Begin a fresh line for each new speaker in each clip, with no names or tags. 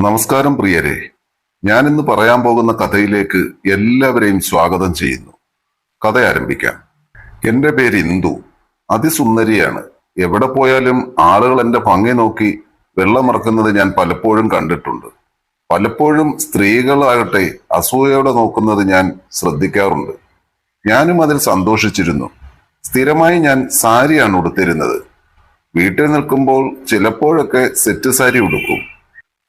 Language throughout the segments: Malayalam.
നമസ്കാരം പ്രിയരെ. ഇന്ന് പറയാൻ പോകുന്ന കഥയിലേക്ക് എല്ലാവരെയും സ്വാഗതം ചെയ്യുന്നു. കഥ ആരംഭിക്കാം. എന്റെ പേര് ഇന്ദു. അതിസുന്ദരിയാണ്. എവിടെ പോയാലും ആളുകൾ എന്റെ ഭംഗി നോക്കി വെള്ളമറക്കുന്നത് ഞാൻ പലപ്പോഴും കണ്ടിട്ടുണ്ട്. പലപ്പോഴും സ്ത്രീകളാകട്ടെ അസൂയയോടെ നോക്കുന്നത് ഞാൻ ശ്രദ്ധിക്കാറുണ്ട്. ഞാനും അതിൽ സന്തോഷിച്ചിരുന്നു. സ്ഥിരമായി ഞാൻ സാരിയാണ് ഉടുത്തിരുന്നത്. വീട്ടിൽ നിൽക്കുമ്പോൾ ചിലപ്പോഴൊക്കെ സെറ്റ് സാരി ഉടുക്കും.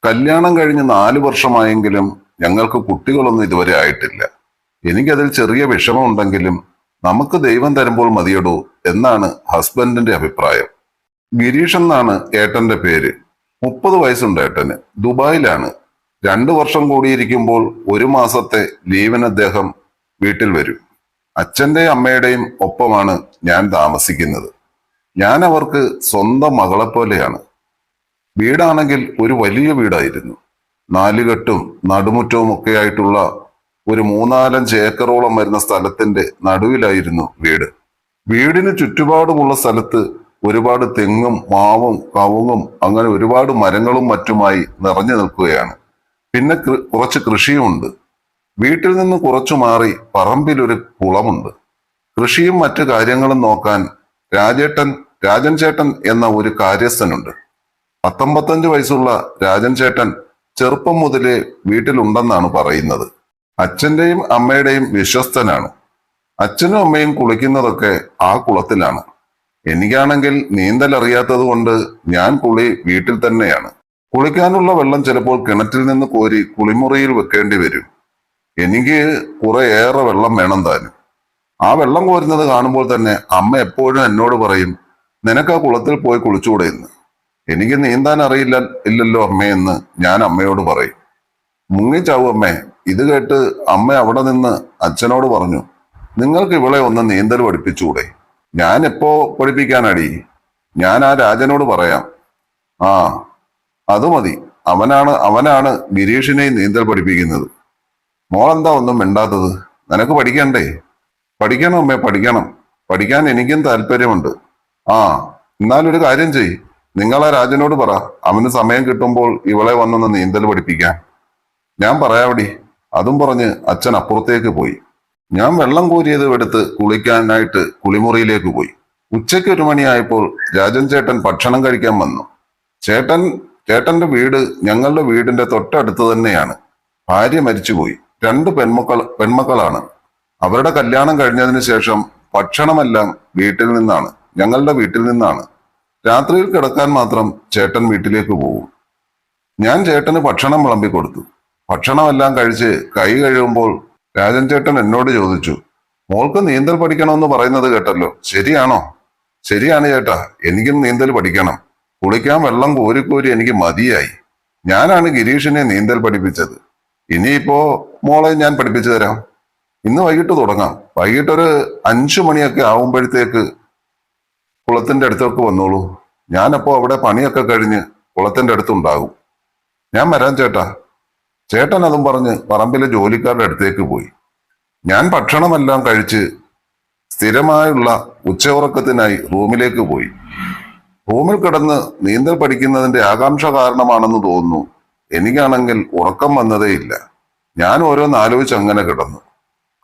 കല്യാണം കഴിഞ്ഞ് നാല് വർഷമായെങ്കിലും ഞങ്ങൾക്ക് കുട്ടികളൊന്നും ഇതുവരെ ആയിട്ടില്ല. എനിക്കതിൽ ചെറിയ വിഷമമുണ്ടെങ്കിലും നമുക്ക് ദൈവം തരുമ്പോൾ മതിയടൂ എന്നാണ് ഹസ്ബൻഡിന്റെ അഭിപ്രായം. ഗിരീഷ് എന്നാണ് ഏട്ടന്റെ പേര്. മുപ്പത് വയസ്സുണ്ട് ഏട്ടന്. ദുബായിലാണ്. രണ്ടു വർഷം കൂടിയിരിക്കുമ്പോൾ ഒരു മാസത്തെ ലീവിന് അദ്ദേഹം വീട്ടിൽ വരും. അച്ഛന്റെയും അമ്മയുടെയും ഒപ്പമാണ് ഞാൻ താമസിക്കുന്നത്. ഞാൻ അവർക്ക് സ്വന്തം മകളെ പോലെയാണ് വീടാണെങ്കിൽ ഒരു വലിയ വീടായിരുന്നു. നാലുകെട്ടും നടുമുറ്റവും ഒക്കെ ആയിട്ടുള്ള ഒരു മൂന്നാലഞ്ച് ഏക്കറോളം വരുന്ന സ്ഥലത്തിന്റെ നടുവിലായിരുന്നു വീട്. വീടിന് ചുറ്റുപാടുമുള്ള സ്ഥലത്ത് ഒരുപാട് തെങ്ങും മാവും കവുങ്ങും അങ്ങനെ ഒരുപാട് മരങ്ങളും മറ്റുമായി നിറഞ്ഞു നിൽക്കുകയാണ്. പിന്നെ കുറച്ച് കൃഷിയുമുണ്ട്. വീട്ടിൽ നിന്ന് കുറച്ചു മാറി പറമ്പിലൊരു കുളമുണ്ട്. കൃഷിയും മറ്റു കാര്യങ്ങളും നോക്കാൻ രാജേട്ടൻ രാജൻ ചേട്ടൻ എന്ന ഒരു കാര്യസ്ഥനുണ്ട്. പത്തൊമ്പത്തഞ്ച് വയസ്സുള്ള രാജൻ ചേട്ടൻ ചെറുപ്പം മുതലേ വീട്ടിലുണ്ടെന്നാണ് പറയുന്നത്. അച്ഛന്റെയും അമ്മയുടെയും വിശ്വസ്തനാണ്. അച്ഛനും അമ്മയും കുളിക്കുന്നതൊക്കെ ആ കുളത്തിലാണ്. എനിക്കാണെങ്കിൽ നീന്തൽ അറിയാത്തത് കൊണ്ട് ഞാൻ കുളി വീട്ടിൽ തന്നെയാണ്. കുളിക്കാനുള്ള വെള്ളം ചിലപ്പോൾ കിണറ്റിൽ നിന്ന് കോരി കുളിമുറിയിൽ വെക്കേണ്ടി വരും. എനിക്ക് കുറെ ഏറെ വെള്ളം വേണം താനും. ആ വെള്ളം കോരുന്നത് കാണുമ്പോൾ തന്നെ അമ്മ എപ്പോഴും എന്നോട് പറയും നിനക്ക് ആ കുളത്തിൽ പോയി കുളിച്ചുകൂടെ എന്ന് എനിക്ക് നീന്താൻ അറിയില്ല ഇല്ലല്ലോ അമ്മയെന്ന് ഞാൻ അമ്മയോട് പറയും. മുങ്ങിച്ചാവും അമ്മേ ഇത് കേട്ട് അമ്മ അവിടെ നിന്ന് അച്ഛനോട് പറഞ്ഞു നിങ്ങൾക്ക് ഇവളെ ഒന്ന് നീന്തൽ പഠിപ്പിച്ചുകൂടെ? ഞാൻ എപ്പോ പഠിപ്പിക്കാനടി? ഞാൻ ആ രാജനോട് പറയാം. ആ അത് മതി. അവനാണ് അവനാണ് ഗിരീഷിനെ നീന്തൽ പഠിപ്പിക്കുന്നത്. മോളെന്താ ഒന്നും മിണ്ടാത്തത്? നിനക്ക് പഠിക്കണ്ടേ? പഠിക്കണം അമ്മേ പഠിക്കണം. പഠിക്കാൻ എനിക്കും താല്പര്യമുണ്ട്. ആ എന്നാലൊരു കാര്യം ചെയ് നിങ്ങൾ ആ രാജനോട് പറ. അവന് സമയം കിട്ടുമ്പോൾ ഇവളെ വന്നൊന്ന് നീന്തൽ പഠിപ്പിക്കാൻ. ഞാൻ പറയാവടി. അതും പറഞ്ഞ് അച്ഛൻ അപ്പുറത്തേക്ക് പോയി. ഞാൻ വെള്ളം കോരിയത് എടുത്ത് കുളിക്കാനായിട്ട് കുളിമുറിയിലേക്ക് പോയി. ഉച്ചയ്ക്ക് ഒരു മണിയായപ്പോൾ രാജൻ ചേട്ടൻ ഭക്ഷണം കഴിക്കാൻ വന്നു. ചേട്ടൻ ചേട്ടന്റെ വീട് ഞങ്ങളുടെ വീടിന്റെ തൊട്ടടുത്ത് തന്നെയാണ്. ഭാര്യ മരിച്ചുപോയി. രണ്ട് പെൺമക്കൾ പെൺമക്കളാണ്. അവരുടെ കല്യാണം കഴിഞ്ഞതിന് ശേഷം ഭക്ഷണമെല്ലാം വീട്ടിൽ നിന്നാണ്. ഞങ്ങളുടെ വീട്ടിൽ നിന്നാണ്. രാത്രിയിൽ കിടക്കാൻ മാത്രം ചേട്ടൻ വീട്ടിലേക്ക് പോകും ഞാൻ ചേട്ടന് ഭക്ഷണം വിളമ്പി കൊടുത്തു. ഭക്ഷണമെല്ലാം കഴിച്ച് കൈ കഴുകുമ്പോൾ രാജൻ ചേട്ടൻ എന്നോട് ചോദിച്ചു മോൾക്ക് നീന്തൽ പഠിക്കണമെന്ന് പറയുന്നത് കേട്ടല്ലോ. ശരിയാണോ? ശരിയാണ് ചേട്ടാ എനിക്കും നീന്തൽ പഠിക്കണം. കുളിക്കാൻ വെള്ളം കോരിക്കോരി എനിക്ക് മതിയായി. ഞാനാണ് ഗിരീഷിനെ നീന്തൽ പഠിപ്പിച്ചത്. ഇനിയിപ്പോ മോളെ ഞാൻ പഠിപ്പിച്ചു തരാം. ഇന്ന് വൈകിട്ട് തുടങ്ങാം. വൈകിട്ടൊരു അഞ്ചു മണിയൊക്കെ ആവുമ്പോഴത്തേക്ക് കുളത്തിന്റെ അടുത്തൊക്കെ വന്നോളൂ. ഞാനപ്പോ അവിടെ പണിയൊക്കെ കഴിഞ്ഞ് കുളത്തിന്റെ അടുത്തുണ്ടാകും. ഞാൻ വരാം ചേട്ടാ. ചേട്ടൻ അതും പറഞ്ഞ് പറമ്പിലെ ജോലിക്കാരുടെ അടുത്തേക്ക് പോയി. ഞാൻ ഭക്ഷണമെല്ലാം കഴിച്ച് സ്ഥിരമായുള്ള ഉച്ച ഉറക്കത്തിനായി റൂമിലേക്ക് പോയി. റൂമിൽ കിടന്ന് നീന്തൽ പഠിക്കുന്നതിന്റെ ആകാംക്ഷ കാരണമാണെന്ന് തോന്നുന്നു. എനിക്കാണെങ്കിൽ ഉറക്കം വന്നതേയില്ല. ഞാൻ ഓരോന്ന് ആലോചിച്ച് അങ്ങനെ കിടന്നു.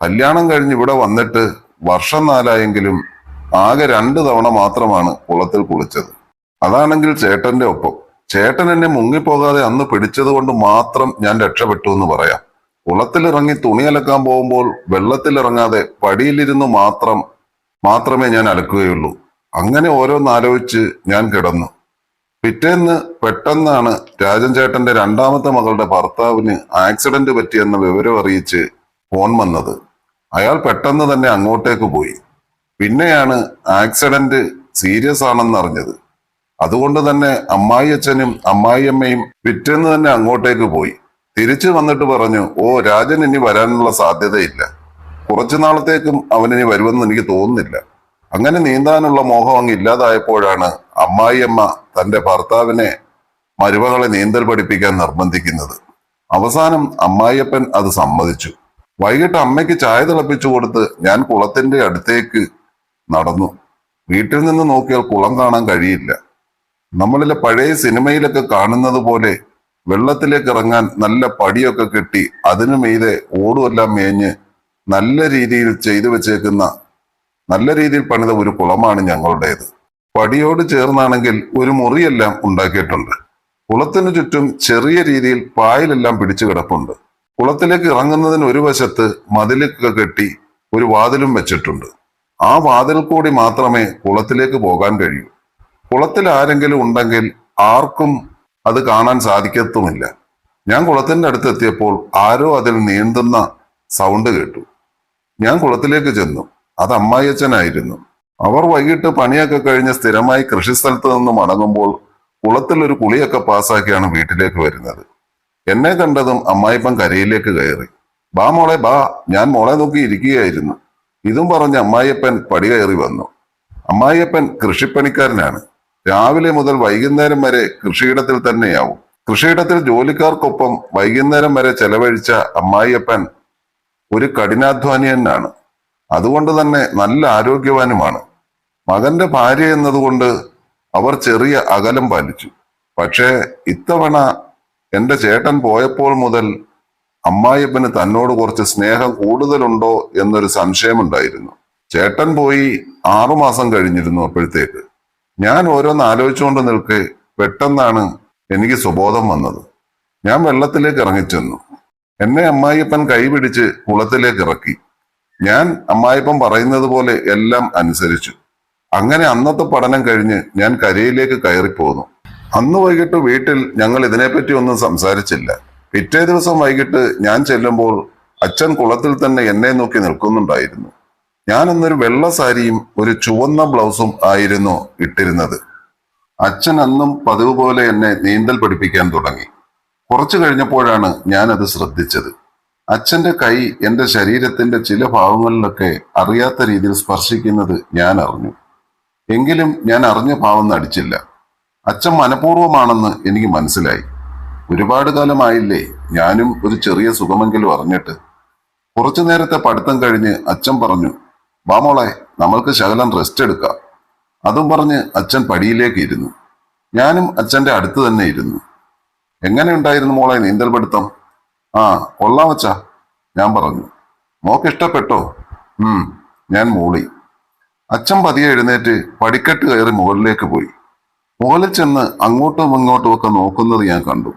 കല്യാണം കഴിഞ്ഞ് ഇവിടെ വന്നിട്ട് വർഷം നാലായെങ്കിലും ആകെ രണ്ടു തവണ മാത്രമാണ് കുളത്തിൽ കുളിച്ചത്. അതാണെങ്കിൽ ചേട്ടന്റെ ഒപ്പം. ചേട്ടൻ എന്നെ മുങ്ങിപ്പോകാതെ അന്ന് പിടിച്ചത് കൊണ്ട് മാത്രം ഞാൻ രക്ഷപ്പെട്ടു എന്ന് പറയാം. കുളത്തിലിറങ്ങി തുണി അലക്കാൻ പോകുമ്പോൾ വെള്ളത്തിലിറങ്ങാതെ പടിയിലിരുന്ന് മാത്രം മാത്രമേ ഞാൻ അലക്കുകയുള്ളൂ. അങ്ങനെ ഓരോന്നാലോചിച്ച് ഞാൻ കിടന്നു. പിറ്റേന്ന് പെട്ടെന്നാണ് രാജൻ ചേട്ടന്റെ രണ്ടാമത്തെ മകളുടെ ഭർത്താവിന് ആക്സിഡന്റ് പറ്റിയെന്ന വിവരം അറിയിച്ച് ഫോൺ വന്നത്. അയാൾ പെട്ടെന്ന് തന്നെ അങ്ങോട്ടേക്ക് പോയി. പിന്നെയാണ് ആക്സിഡന്റ് സീരിയസ് ആണെന്ന് അറിഞ്ഞത്. അതുകൊണ്ട് തന്നെ അമ്മായി അച്ഛനും അമ്മായിയമ്മയും പിറ്റേന്ന് തന്നെ അങ്ങോട്ടേക്ക് പോയി. തിരിച്ചു വന്നിട്ട് പറഞ്ഞു ഓ രാജൻ ഇനി വരാനുള്ള സാധ്യതയില്ല. കുറച്ചു നാളത്തേക്കും അവൻ ഇനി വരുമെന്ന് എനിക്ക് തോന്നുന്നില്ല. അങ്ങനെ നീന്താനുള്ള മോഹം അങ്ങ് ഇല്ലാതായപ്പോഴാണ് അമ്മായിയമ്മ തന്റെ ഭർത്താവിനെ മരുമകളെ നീന്തൽ പഠിപ്പിക്കാൻ നിർബന്ധിക്കുന്നത്. അവസാനം അമ്മായിയപ്പൻ അത് സമ്മതിച്ചു. വൈകിട്ട് അമ്മയ്ക്ക് ചായ തിളപ്പിച്ചു കൊടുത്ത് ഞാൻ കുളത്തിന്റെ അടുത്തേക്ക് നടന്നു. വീട്ടിൽ നിന്ന് നോക്കിയാൽ കുളം കാണാൻ കഴിയില്ല. നമ്മളിലെ പഴയ സിനിമയിലൊക്കെ കാണുന്നത് പോലെ വെള്ളത്തിലേക്ക് ഇറങ്ങാൻ നല്ല പടിയൊക്കെ കെട്ടി അതിനു മീതെ ഓടുമെല്ലാം മേഞ്ഞ് നല്ല രീതിയിൽ ചെയ്തു വെച്ചേക്കുന്ന നല്ല രീതിയിൽ പണിത ഒരു കുളമാണ് ഞങ്ങളുടേത്. പടിയോട് ചേർന്നാണെങ്കിൽ ഒരു മുറിയെല്ലാം ഉണ്ടാക്കിയിട്ടുണ്ട്. കുളത്തിനു ചുറ്റും ചെറിയ രീതിയിൽ പായലെല്ലാം പിടിച്ചു കിടപ്പുണ്ട്. കുളത്തിലേക്ക് ഇറങ്ങുന്നതിന് ഒരു വശത്ത് മതിലൊക്കെ കെട്ടി ഒരു വാതിലും വെച്ചിട്ടുണ്ട്. ആ വാതിൽ കൂടി മാത്രമേ കുളത്തിലേക്ക് പോകാൻ കഴിയൂ. കുളത്തിൽ ആരെങ്കിലും ഉണ്ടെങ്കിൽ ആർക്കും അത് കാണാൻ സാധിക്കത്തുമില്ല. ഞാൻ കുളത്തിന്റെ അടുത്ത് എത്തിയപ്പോൾ ആരോ അതിൽ നീന്തുന്ന സൗണ്ട് കേട്ടു. ഞാൻ കുളത്തിലേക്ക് ചെന്നു. അത് അമ്മായിയച്ഛനായിരുന്നു. അവർ വൈകിട്ട് പണിയൊക്കെ കഴിഞ്ഞ് സ്ഥിരമായി കൃഷിസ്ഥലത്ത് നിന്ന് മടങ്ങുമ്പോൾ കുളത്തിൽ ഒരു കുളിയൊക്കെ പാസ്സാക്കിയാണ് വീട്ടിലേക്ക് വരുന്നത്. എന്നെ കണ്ടതും അമ്മായിപ്പം കരയിലേക്ക് കയറി. ബാ മോളെ ബാ. ഞാൻ മോളെ നോക്കി ഇരിക്കുകയായിരുന്നു. ഇതും പറഞ്ഞ് അമ്മായിയപ്പൻ പടി കയറി വന്നു. അമ്മായിയപ്പൻ കൃഷിപ്പണിക്കാരനാണ്. രാവിലെ മുതൽ വൈകുന്നേരം വരെ കൃഷിയിടത്തിൽ തന്നെയാവും. കൃഷിയിടത്തിൽ ജോലിക്കാർക്കൊപ്പം വൈകുന്നേരം വരെ ചെലവഴിച്ച അമ്മായിയപ്പൻ ഒരു കഠിനാധ്വാനിയനാണ്. അതുകൊണ്ട് തന്നെ നല്ല ആരോഗ്യവാനുമാണ്. മകന്റെ ഭാര്യ എന്നതുകൊണ്ട് അവർ ചെറിയ അകലം പാലിച്ചു. പക്ഷേ ഇത്തവണ എന്റെ ചേട്ടൻ പോയപ്പോൾ മുതൽ അമ്മായിയപ്പന് തന്നോട് കുറച്ച് സ്നേഹം കൂടുതലുണ്ടോ എന്നൊരു സംശയമുണ്ടായിരുന്നു. ചേട്ടൻ പോയി ആറുമാസം കഴിഞ്ഞിരുന്നു അപ്പോഴത്തേക്ക്. ഞാൻ ഓരോന്ന് ആലോചിച്ചുകൊണ്ട് നിൽക്കെ പെട്ടെന്നാണ് എനിക്ക് സുബോധം വന്നത്. ഞാൻ വെള്ളത്തിലേക്ക് ഇറങ്ങിച്ചെന്നു. എന്നെ അമ്മായിയപ്പൻ കൈപിടിച്ച് കുളത്തിലേക്ക് ഇറക്കി. ഞാൻ അമ്മായിപ്പൻ പറയുന്നത് പോലെ എല്ലാം അനുസരിച്ചു. അങ്ങനെ അന്നത്തെ പഠനം കഴിഞ്ഞ് ഞാൻ കരയിലേക്ക് കയറിപ്പോന്നു. അന്ന് വൈകിട്ട് വീട്ടിൽ ഞങ്ങൾ ഇതിനെപ്പറ്റി ഒന്നും സംസാരിച്ചില്ല. പിറ്റേ ദിവസം വൈകിട്ട് ഞാൻ ചെല്ലുമ്പോൾ അച്ഛൻ കുളത്തിൽ തന്നെ എന്നെ നോക്കി നിൽക്കുന്നുണ്ടായിരുന്നു. ഞാൻ അന്നൊരു വെള്ള സാരിയും ഒരു ചുവന്ന ബ്ലൗസും ആയിരുന്നു ഇട്ടിരുന്നത്. അച്ഛൻ അന്നും പതിവ് പോലെ എന്നെ നീന്തൽ പഠിപ്പിക്കാൻ തുടങ്ങി. കുറച്ചു കഴിഞ്ഞപ്പോഴാണ് ഞാൻ അത് ശ്രദ്ധിച്ചത്. അച്ഛന്റെ കൈ എന്റെ ശരീരത്തിന്റെ ചില ഭാവങ്ങളിലൊക്കെ അറിയാത്ത രീതിയിൽ സ്പർശിക്കുന്നത് ഞാൻ അറിഞ്ഞു. എങ്കിലും ഞാൻ അറിഞ്ഞ ഭാവം നടിച്ചില്ല. അച്ഛൻ മനഃപൂർവമാണെന്ന് എനിക്ക് മനസ്സിലായി. ഒരുപാട് കാലമായില്ലേ ഞാനും ഒരു ചെറിയ സുഖമെങ്കിലും അറിഞ്ഞിട്ട്. കുറച്ചു നേരത്തെ പഠിത്തം കഴിഞ്ഞ് അച്ഛൻ പറഞ്ഞു വാമോളെ നമ്മൾക്ക് ശകലം റെസ്റ്റ് എടുക്കാം. അതും പറഞ്ഞ് അച്ഛൻ പടിയിലേക്ക് ഇരുന്നു. ഞാനും അച്ഛന്റെ അടുത്ത് തന്നെ ഇരുന്നു. എങ്ങനെ ഉണ്ടായിരുന്നു മോളെ നീന്തൽ പഠിത്തം? ആ കൊള്ളാം അച്ഛാ ഞാൻ പറഞ്ഞു. മോക്ക് ഇഷ്ടപ്പെട്ടോ? ഉം ഞാൻ മൂളി. അച്ഛൻ പതിയെ എഴുന്നേറ്റ് പടിക്കെട്ട് കയറി മുകളിലേക്ക് പോയി. മുകളിൽ ചെന്ന് അങ്ങോട്ടും ഇങ്ങോട്ടും ഒക്കെ നോക്കുന്നത് ഞാൻ കണ്ടു.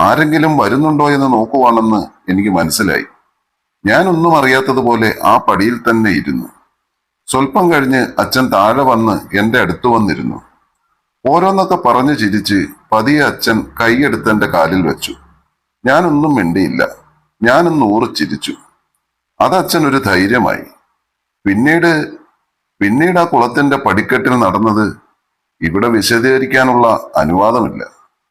ആരെങ്കിലും വരുന്നുണ്ടോ എന്ന് നോക്കുവാണെന്ന് എനിക്ക് മനസ്സിലായി. ഞാനൊന്നും അറിയാത്തതുപോലെ ആ പടിയിൽ തന്നെ ഇരുന്നു. സ്വല്പം കഴിഞ്ഞ് അച്ഛൻ താഴെ വന്ന് എന്റെ അടുത്ത് വന്നിരുന്നു. ഓരോന്നൊക്കെ പറഞ്ഞു ചിരിച്ച് പതിയെ അച്ഛൻ കൈയെടുത്ത് എന്റെ കാലിൽ വെച്ചു. ഞാനൊന്നും മിണ്ടിയില്ല. ഞാനൊന്ന് ഊറിച്ചിരിച്ചു അത് അച്ഛൻ ഒരു ധൈര്യമായി. പിന്നീട് പിന്നീട് ആ കുളത്തിന്റെ പടിക്കെട്ടിൽ നടന്നത് ഇവിടെ വിശദീകരിക്കാനുള്ള അനുവാദമില്ല.